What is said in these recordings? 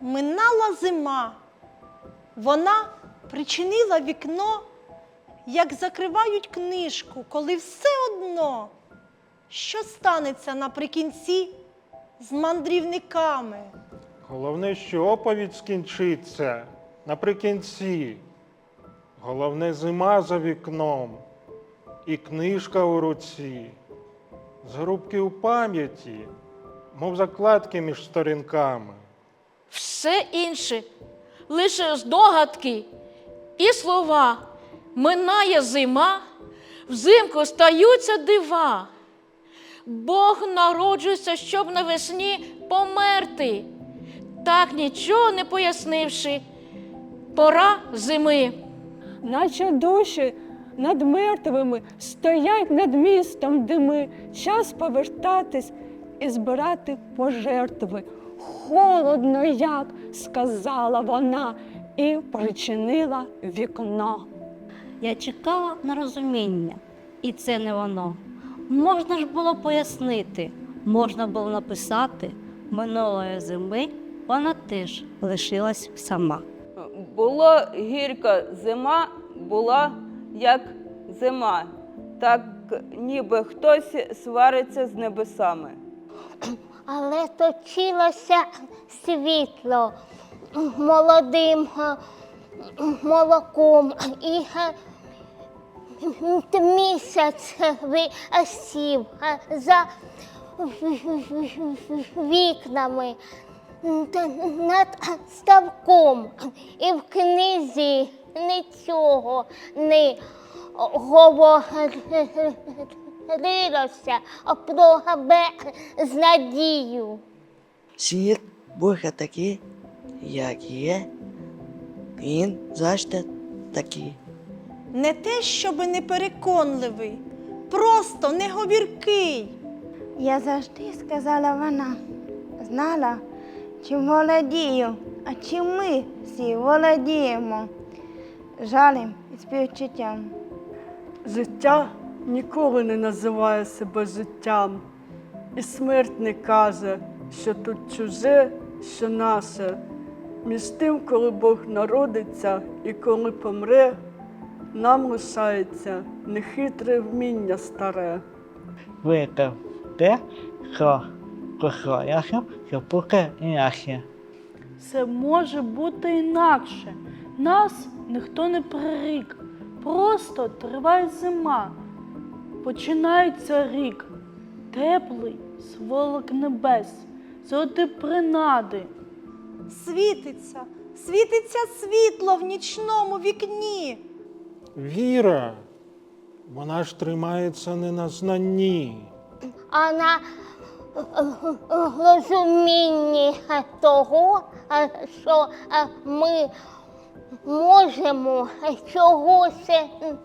Минала зима. Вона причинила вікно, як закривають книжку, коли все одно, що станеться наприкінці з мандрівниками. Головне, що оповідь скінчиться наприкінці. Головне зима за вікном і книжка у руці. Згрубки у пам'яті, мов закладки між сторінками. Все інше лише здогадки і слова. Минає зима, взимку стаються дива. Бог народжується, щоб навесні померти. Так нічого не пояснивши, пора зими. наче душі над мертвими стоять над містом дими. Час повертатись і збирати пожертви. Холодно, як сказала вона, і причинила вікно. Я чекала на розуміння, і це не воно. Можна ж було пояснити, можна було написати минулої зими вона теж лишилась сама. Була гірка зима, була як зима, так ніби хтось свариться з небесами. Але точилося світло молодим е, молоком і е, місяць висів е, за вікнами над ставком. І в книзі нічого не говорилося про безнадію. Світ Бога такий, як є, він завжди такий. Не те, щоби непереконливий, просто неговіркий. Я завжди сказала вона, знала, чим володію, а чим ми всі володіємо, жалем і співчуттям. Життя ніколи не називає себе життям, і смерть не каже, що тут чуже, що наше. Між тим, коли Бог народиться і коли помре, нам лишається нехитре вміння старе. викав те, що кохається, що поки інакше. Це може бути інакше. Нас ніхто не прирік. Просто триває зима. Починається рік. Теплий сволок небес, золоті принади. Світиться, світиться світло в нічному вікні. Віра, вона ж тримається не на знанні. а на розумінні того, що ми можемо чогось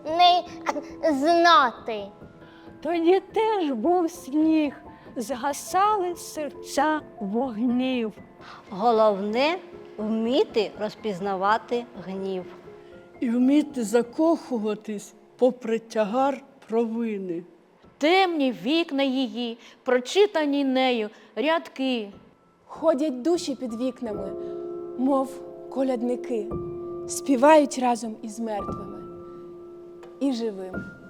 не знати. Тоді теж був сніг, згасали серця вогнів. Головне вміти розпізнавати гнів. І вміти закохуватись попри тягар провини. Темні вікна її, прочитані нею рядки. Ходять душі під вікнами, мов колядники, співають разом із мертвими і живими.